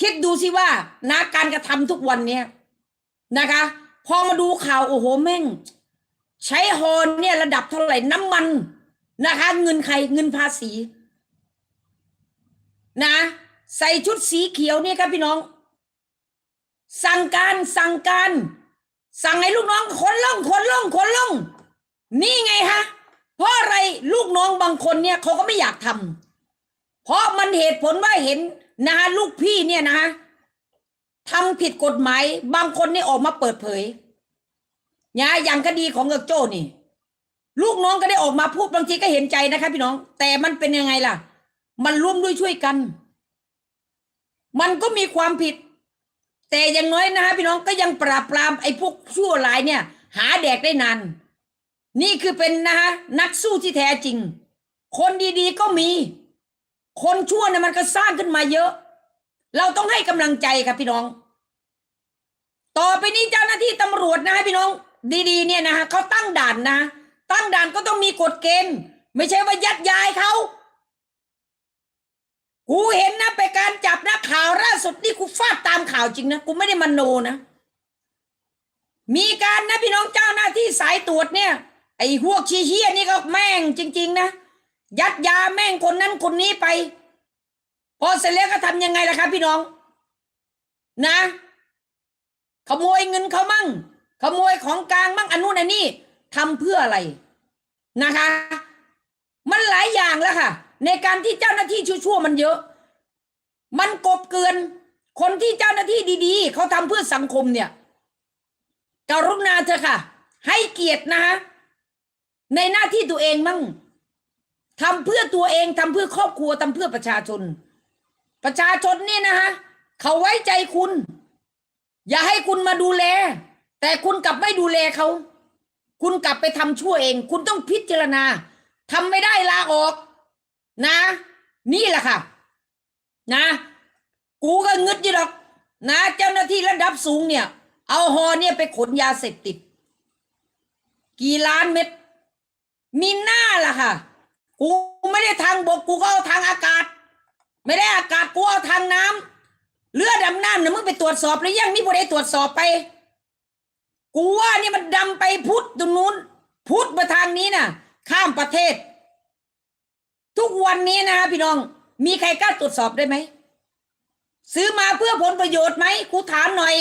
คิดดูสิว่านะการกระทำทุกวันเนี้ยนะคะ พอมาดูข่าวโอ้โหแม่ง ใช้ฮอนเนี่ยระดับเท่าไหร่น้ำมันนะคะ เงินใครเงินภาษี นะ ใส่ชุดสีเขียวเนี่ยครับพี่น้อง สั่งการสั่งการ สั่งให้ลูกน้องขนล่องขนล่องขนล่อง นี่ไงฮะเพราะอะไรลูกน้องบางคนเนี่ยเขาก็ไม่อยากทำ เพราะมันเหตุผลว่าเห็นนะฮะลูกพี่เนี่ยนะฮะทำผิดกฎหมายบางคนเนี่ยออกมาเปิดเผยนะอย่างคดีของเอกโจ้นี่ ลูกน้องก็ได้ออกมาพูดบางทีก็เห็นใจนะคะพี่น้อง แต่มันเป็นยังไงล่ะ มันร่วมด้วยช่วยกัน มันก็มีความผิด แต่อย่างน้อยนะฮะพี่น้องก็ยังปราบปรามไอ้พวกชั่วร้ายเนี่ย หาแดกได้นานนี่คือเป็นนะฮะนักสู้ที่แท้จริง คนดีๆก็มี คนชั่วเนี่ยมันก็สร้างขึ้นมาเยอะ เราต้องให้กำลังใจครับพี่น้อง ต่อไปนี้เจ้าหน้าที่ตำรวจนะพี่น้อง ดีๆ เนี่ยนะฮะเขาตั้งด่านนะ ตั้งด่านก็ต้องมีกฎเกณฑ์ ไม่ใช่ว่ายัดยายเขากูเห็นนะไปการจับนะข่าวล่าสุดนี่กูฟาดตามข่าวจริงนะกูไม่ได้มโนนะมีการนะพี่น้องเจ้าหน้าที่สายตรวจเนี่ย ไอ้พวกชี้เฮียนี่ก็แม่งจริง ๆ นะ ยัดยาแม่งคนนั้นคนนี้ไป พอเสร็จแล้วก็ทำยังไงล่ะครับพี่น้อง นะ ขโมยเงินเขามั่ง ขโมยของกลางมั่งอันนู้นอันนี้ทำเพื่ออะไรนะคะ มันหลายอย่างแล้วค่ะ ในการที่เจ้าหน้าที่ชั่วๆมันเยอะ มันกบเกลือนคนที่เจ้าหน้าที่ดีๆเขาทำเพื่อสังคมเนี่ยกรุณาเถอค่ะ ให้เกียรตินะคะในหน้าที่ตัวเองมั่ง ทำเพื่อตัวเองทำเพื่อครอบครัวทำเพื่อประชาชน ประชาชนเนี่ยนะคะเขาไว้ใจคุณ อย่าให้คุณมาดูแล แต่คุณกลับไม่ดูแลเขา คุณกลับไปทำชั่วเอง คุณต้องพิจารณาทำไม่ได้ลาออก นะ นี่แหละค่ะ นะ กูก็งึดอยู่หรอก นะ เจ้าหน้าที่ระดับสูงเนี่ย เอาฮอเนี่ยไปขนยาเสพติด กี่ล้านเม็ด มีหน้าล่ะค่ะ กูไม่ได้ทางบกกูก็เอาทางอากาศ ไม่ได้อากาศกูเอาทางน้ำเรือดำน้ำเนี่ยมึงไปตรวจสอบหรือยังมีผู้ใดตรวจสอบไป กูว่านี่มันดำไปพุทธตรงนู้น พุทธมาทางนี้น่ะ ข้ามประเทศ ทุกวันนี้นะฮะพี่น้อง มีใครกล้าตรวจสอบได้ไหมซื้อมาเพื่อผลประโยชน์ไหมกูถามหน่อย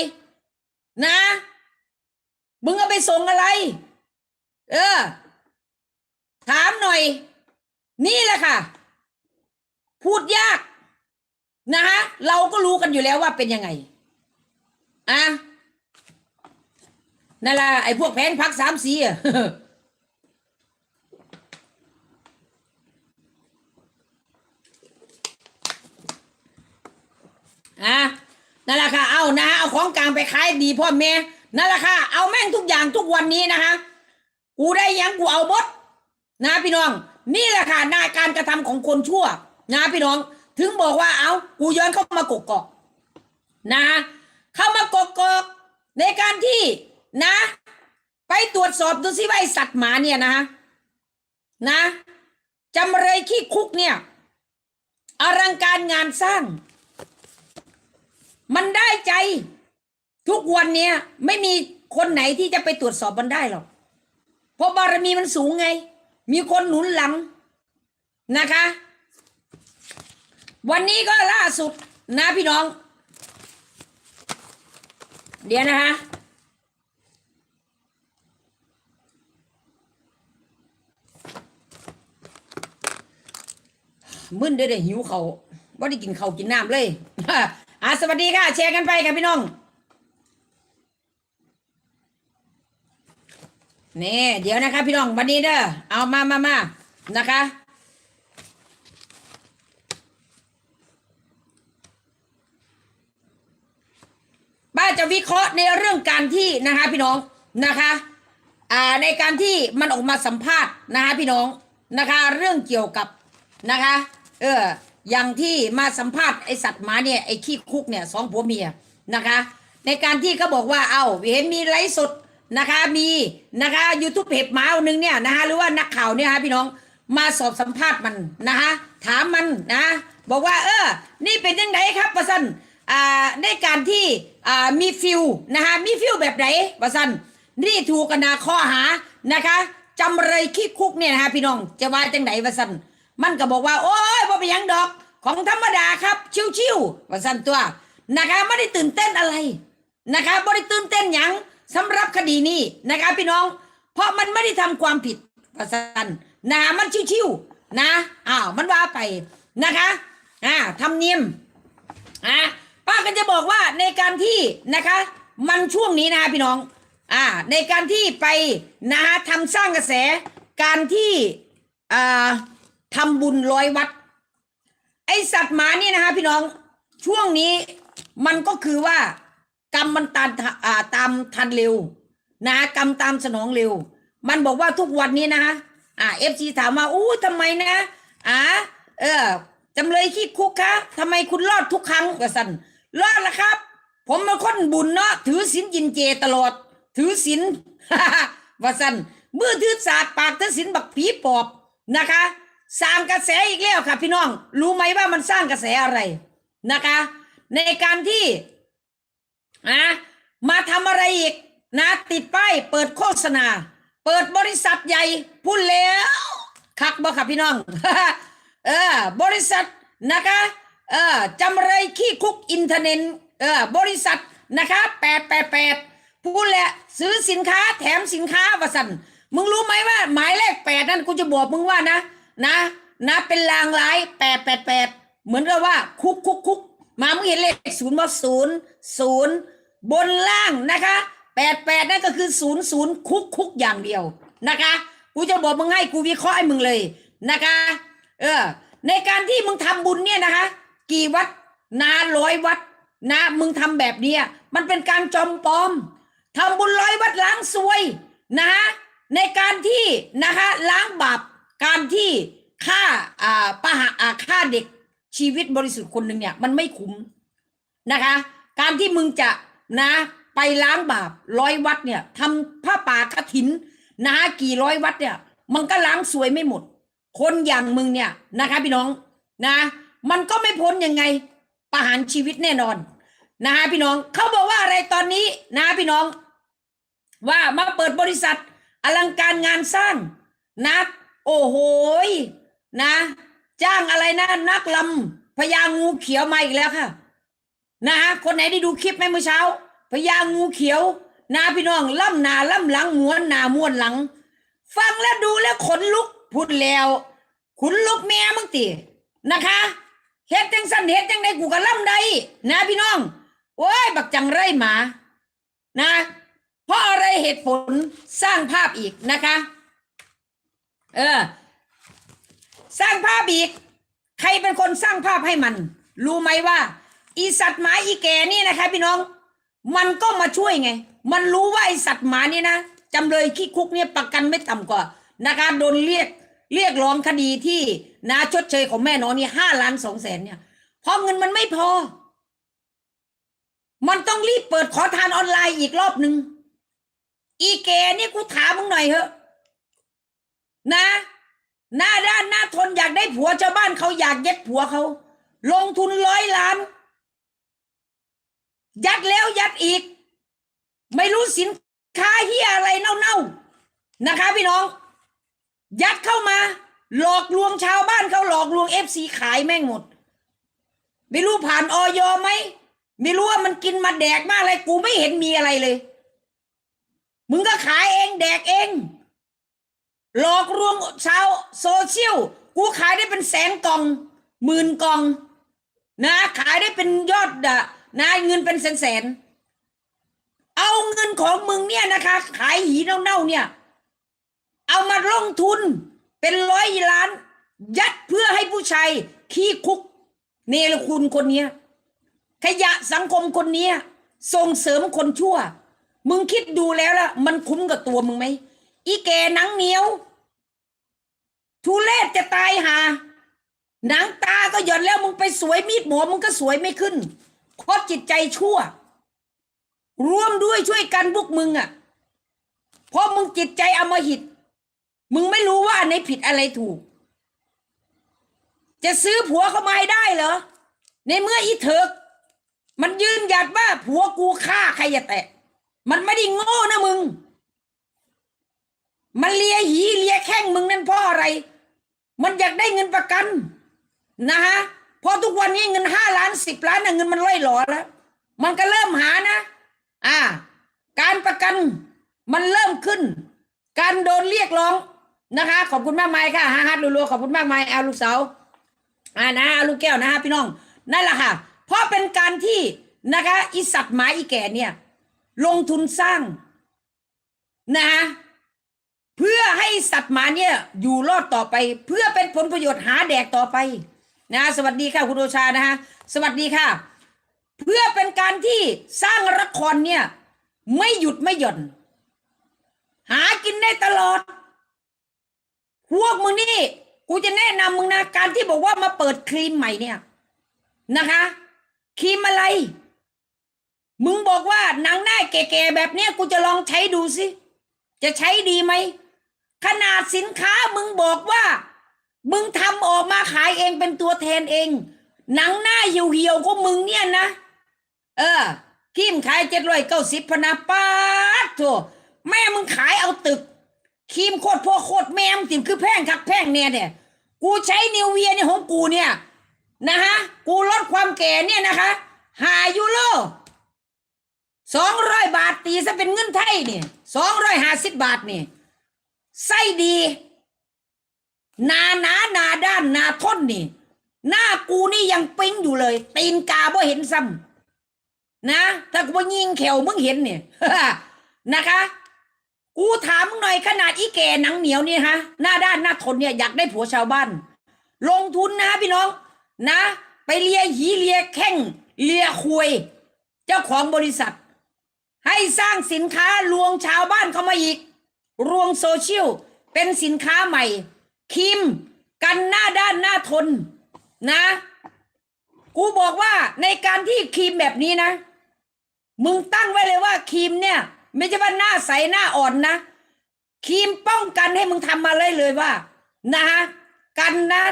นะ มึงเอาไปส่งอะไร เออ ถามหน่อย นี่แหละค่ะ พูดยากนะฮะเราก็รู้กันอยู่แล้วว่าเป็นยังไงอะนั่นแหละไอ้พวกแผงพักสามสีอะอะนั่นแหละค่ะ เอานะฮะเอาของกลางไปขายดีพ่อแม่ นั่นแหละค่ะ เอาแม่งทุกอย่างทุกวันนี้นะคะ กูได้ยังกูเอาหมดนะพี่น้อง นี่แหละค่ะน้าการกระทำของคนชั่ว นะพี่น้อง ถึงบอกว่าเอากูย้อนเข้ามากกอกนะ เข้ามากกอกในการที่นะ ไปตรวจสอบดูซิว่าไอสัตว์หมาเนี่ยนะนะจำเลยขี้คุกเนี่ยอลังการงานสร้าง มันได้ใจ ทุกวันเนี้ยไม่มีคนไหนที่จะไปตรวจสอบมันได้หรอกเพราะบารมีมันสูงไง มีคนหนุนหลังนะคะ วันนี้ก็ล่าสุดนะพี่น้อง เดี๋ยวนะคะมึนเด้อเด้หิวเขาว่าได้กินเขากินน้ำเลยอะสวัสดีค่ะ แชร์กันไปค่ะพี่น้อง นี่เดี๋ยวนะคะ พี่น้องวันนี้เด้อเอามามามานะคะป้าจะวิเคราะห์ในเรื่องการที่นะคะ พี่น้องนะคะอ่าในการที่มันออกมาสัมภาษณ์นะคะพี่น้องนะคะ เรื่องเกี่ยวกับนะคะเอออย่างที่มาสัมภาษณ์ไอสัตว์หมาเนี่ยไอขี้คุกเนี่ยสองผัวเมียนะคะ ในการที่เขาบอกว่าเอาเห็นมีไลฟ์สด นะคะมีนะคะยูทูบเพจหมาคนหนึ่งเนี่ยนะคะหรือว่านักข่าวเนี่ยฮะพี่น้องมาสอบสัมภาษณ์มันนะคะถามมันนะ บอกว่า เออ นี่เป็นยังไงครับประสันอ่าในการที่อ่ามีฟิลนะคะมีฟิลแบบไหนวะสันนี่ถูกกันนาข้อหานะคะจำเลยขี้คุกเนี่ยนะคะพี่น้องจะว่าจังไหนวะสันมันก็บอกว่า โอ้ยบ่เป็นยังดอกของธรรมดาครับ ชิวๆวะสันตัวนะคะไม่ได้ตื่นเต้นอะไรนะคะไม่ได้ตื่นเต้นยัง สำหรับคดีนี้นะคะพี่น้อง เพราะมันไม่ได้ทำความผิดวะสันนะมันชิวๆนะอ้าวมันว่าไปนะคะอ่าทำเนียมอะป้าก็จะบอกว่าในการที่นะคะ มันช่วงนี้นะคะพี่น้องอ่าในการที่ไปนะคะทำสร้างกระแสการที่อ่าทำบุญร้อยวัด ไอสัตว์หมานี่นะคะพี่น้องช่วงนี้มันก็คือว่า กรรมมันตามอ่าตามทันเร็วนะกรรมตามสนองเร็ว มันบอกว่าทุกวันนี้นะคะอ่าเอฟซีถามว่าอู้ทำไมนะอ่าเออจำเลยขี้คุกคะทำไมคุณรอดทุกครั้งกสันรอดละครับ ผมเป็นคนบุญเนาะถือศีลกินเจตลอด ถือศีลว่าสันมือถือศาสตร์ปากถือศีลบักผีปอบนะคะสร้างกระแสอีกแล้วค่ะพี่น้อง รู้ไหมว่ามันสร้างกระแสอะไรนะคะ ในการที่ นะมาทำอะไรอีกนะติดป้ายเปิดโฆษณา เปิดบริษัทใหญ่พูดแล้วคักบ่ค่ะพี่น้องเออบริษัทนะคะเออจำเลยขี้คุกอินเทอร์เน็ตเออบริษัทนะคะแปดแปดแปดพูดแหละซื้อสินค้าแถมสินค้าวะสันมึงรู้ไหมว่า หมายเลขแปดนั่นกูจะบอกมึงว่านะ นะ นะเป็นลางร้ายแปดแปดแปดเหมือนกับว่าคุกคุกคุกมามึงเห็นเลขศูนย์ว่าศูนย์ศูนย์ บนล่างนะคะแปดแปดนั่นก็คือศูนย์ศูนย์คุกคุกอย่างเดียวนะคะ กูจะบอกมึงให้กูวิเคราะห์ให้มึงเลยนะคะ เออ ในการที่มึงทำบุญเนี่ยนะคะ กี่วัดนาร้อยวัดนะมึงทำแบบเนี้ยมันเป็นการจอมปลอมทำบุญร้อยวัดล้างซวยนะะในการที่นะคะล้างบาปการที่ฆ่าอ่าปะหะอ่าฆ่าเด็กชีวิตบริสุทธิ์คนหนึ่งเนี่ยมันไม่คุ้มนะคะ การที่มึงจะ นะ ไปล้างบาปร้อยวัดเนี่ยทำผ้าป่ากระถินนะกี่ร้อยวัดเนี่ย มันก็ล้างสวยไม่หมด คนอย่างมึงเนี่ยนะคะ พี่น้องนะ มันก็ไม่พ้นยังไงประหารชีวิตแน่นอนนะฮะพี่น้องเขาบอกว่าอะไรตอนนี้นะพี่น้อง ว่ามาเปิดบริษัท อลังการงานสร้างนะโอ้โหยนะ จ้างอะไรนะ นักลำพญางูเขียวมาอีกแล้วค่ะ นะฮะคนไหนได้ดูคลิปไหมเมื่อเช้า พญางูเขียวนะพี่น้องล่ำนาล่ำหลังม้วนนาม้วนหลัง ฟังแล้วดูแล้วขนลุกพูดแล้วขนลุกแม่มึงตีนะคะเฮ็ดจังสันเฮ็ดจังไดกูก็ล่ำได้นะพี่น้องโอ้ยบักจังไรหมา นะ เพราะอะไรเหตุผลสร้างภาพอีกนะคะ เออ สร้างภาพอีก ใครเป็นคนสร้างภาพให้มัน รู้ไหมว่า อีสัตว์หมาอีแกนี่นะคะ พี่น้อง มันก็มาช่วยไง มันรู้ว่าไอสัตว์หมานี่นะจำเลยขี้คุกเนี่ยประกันไม่ต่ำกว่านะคะโดนเรียกเรียกร้องคดีที่นาชดเชยของแม่น้องนี่ห้าล้านสองแสนเนี่ยเพราะเงินมันไม่พอ มันต้องรีบเปิดขอทานออนไลน์อีกรอบหนึ่งอีแกนี่กูถามมึงหน่อยเถอะ นะ หน้าด้านหน้าทนอยากได้ผัวชาวบ้านเขาอยากเย็ดผัวเขา ลงทุนร้อยล้าน ยัดแล้ว ยัดอีก ไม่รู้สินค้าเฮียอะไรเน่าๆนะคะ พี่น้อง ยัดเข้ามา หลอกลวงชาวบ้านเขาหลอกลวงเอฟซีขายแม่งหมด ไม่รู้ผ่านออยไหมไม่รู้ว่ามันกินมาแดกมากอะไรกูไม่เห็นมีอะไรเลย มึงก็ขายเองแดกเอง หลอกลวงชาวโซเชียลกูขายได้เป็นแสนกล่องหมื่นกล่อง นะ ขายได้เป็นยอดอะนะเงินเป็นแสนแสน เอาเงินของมึงเนี่ยนะคะ ขายหีเน่าๆเนี่ย เอามาลงทุนเป็นร้อยล้าน ยัดเพื่อให้ผู้ชายขี้คุก เนรคุณคนเนี้ยขยะสังคมคนเนี้ยส่งเสริมคนชั่ว มึงคิดดูแล้วล่ะ มันคุ้มกับตัวมึงไหมอีแกหนังเหนียว ทุเลศจะตายหาหนังตาก็หย่อนแล้วมึงไปสวยมีดหมอมึงก็สวยไม่ขึ้นเพราะจิตใจชั่ว ร่วมด้วยช่วยกันพวกมึงอะ เพราะมึงจิตใจอมหิต มึงไม่รู้ว่าอันไหนผิดอะไรถูก จะซื้อผัวเขามาให้ได้เหรอ ในเมื่ออีเถิก มันดว่าผัวกูฆ่าใครอย่าแตะ มันไม่ได้โง่นะมึง มันเลียหีเลียแข้งมึงนั่นเพราะอะไร มันอยากได้เงินประกัน นะฮะเพราะทุกวันนี้เงินห้าล้านสิบล้านนะเงินมันล่อยหลอแล้ว มันก็เริ่มหานะ อ่า การประกันมันเริ่มขึ้น การโดนเรียกร้องนะคะ ขอบคุณมากมายค่ะฮาฮัดรัวๆขอบคุณมากมายเอาลูกสาวอ่านะเอาลูกแก้วนะฮะพี่น้องนั่นแหละค่ะ เพราะเป็นการที่นะคะอีสัตว์หมาอีแก่เนี่ย ลงทุนสร้างนะฮะเพื่อให้สัตว์หมาเนี่ยอยู่รอดต่อไป เพื่อเป็นผลประโยชน์หาแดกต่อไปนะ สวัสดีค่ะคุณโอชานะฮะสวัสดีค่ะ เพื่อเป็นการที่สร้างละครเนี่ย ไม่หยุดไม่หย่อน หากินได้ตลอด พวกมึงนี่ กูจะแนะนำมึงนะการที่บอกว่ามาเปิดครีมใหม่เนี่ยนะคะ ครีมอะไร มึงบอกว่าหนังหน้าแก่ๆแบบเนี้ยกูจะลองใช้ดูสิ จะใช้ดีไหม ขนาดสินค้ามึงบอกว่า มึงทำออกมาขายเองเป็นตัวแทนเองหนังหน้าเหี่ยวๆก็มึงเนี่ยนะ เออครีมขายเจ็ดร้อยเก้าสิบพนาปาดโถแม่มึงขายเอาตึกครีมโคตรพ่อโคตรแม่มงติมคือแพงคักแพงเนี่ยเนี่ย กูใช้นิวเวียเนี่ยของกูเนี่ยนะฮะ กูลดความแก่เนี่ยนะคะหายูโรสองร้อยบาทตีซะเป็นเงินไทยเนี่ยสองร้อยห้าสิบบาทนี่ไส้ดีนาหนาหนาด้านนาทนนี่ หน้ากูนี่ยังปิ้งอยู่เลย ตีนกาบ่เห็นซ้ำ นะถ้ากูบ่ยิงแขวมึงเห็นเนี่ยนะคะ กูถามมึงหน่อยขนาดอีแก่หนังเหนียวนี่ฮะหน้าด้านหน้าทนเนี่ยอยากได้ผัวชาวบ้าน ลงทุนนะพี่น้อง นะ ไปเลียหีเลียแข้งเลียคุย เจ้าของบริษัท ให้สร้างสินค้าลวงชาวบ้านเข้ามาอีกรวงโซเชียลเป็นสินค้าใหม่ครีมกันหน้าด้านหน้าทนนะ กูบอกว่าในการที่ครีมแบบนี้นะ มึงตั้งไว้เลยว่าครีมเนี่ย ไม่ใช่ว่าหน้าใสหน้าอ่อนนะครีมป้องกันให้มึงทำมาเลยเลยว่านะฮะกันนะ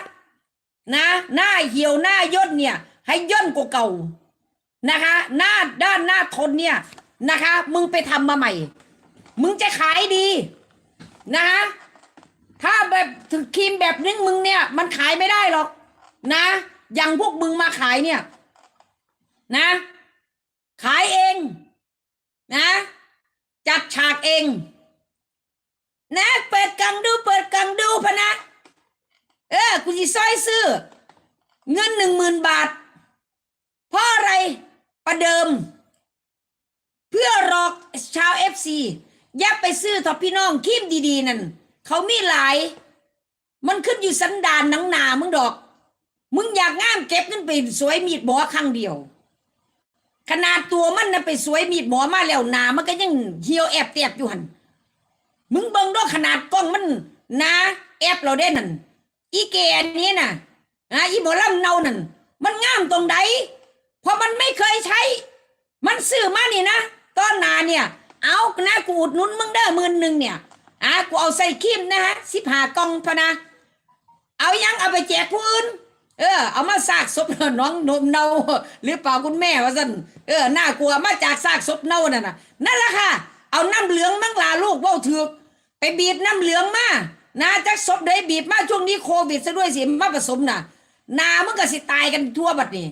นะ หน้าเหี่ยวหน้าย่นเนี่ย ให้ย่นกว่าเก่านะคะ หน้าด้านหน้าทนเนี่ยนะคะ มึงไปทำมาใหม่ มึงจะขายดีนะคะถ้าแบบถึงครีมแบบนึงมึงเนี่ย มันขายไม่ได้หรอก นะ อย่างพวกมึงมาขายเนี่ย นะ ขายเองนะ จัดฉากเอง นะเปิดกังดูเปิดกังดูพะนะ เออกูจะซอยซื้อ เงินหนึ่งหมื่นบาท เพราะอะไรประเดิม เพื่อหลอกชาวเอฟซีอย่าไปซื้อทอพี่น้องคีมดีๆนั่นเขามีหลาย มันขึ้นอยู่สันดานหนังหนามึงดอก มึงอยากงามเก็บเงินไปสวยมีดหมอครั้งเดียว ขนาดตัวมันนะไปสวยมีดหมอมาแล้วหนามันก็ยังเหี่ยวแอบเตียบอยู่หันมึงเบิ่งด้วยขนาดกล้องมันหนาแอบเราได้นั่นอีแกอันนี้น่ะนะอีหมอลำเนานั่นมันงามตรงใดเพราะมันไม่เคยใช้ มันซื้อมานี่นะตอนหนาเนี่ย เอานะกูอุดนุนมึงได้หมื่นหนึ่งเนี่ยอะกูเอาใส่คีมนะฮะสิบหากล่องพะนะ เอายังเอาไปแจกผู้อื่น เออเอามาซากศพน้องนมเน่าหรือเปล่าคุณแม่ว่าสันเออน่ากลัวมาจากซากศพเน่านั่นน่ะนั่นแหละค่ะ เอาน้ำเหลืองมั่งลาลูกว่าถือกไปบีบน้ำเหลืองมานะจากศพได้บีบมาช่วงนี้โควิดซะด้วยสิมาผสมน่ะนามึงก็สิตายกันทั่วบัดนี้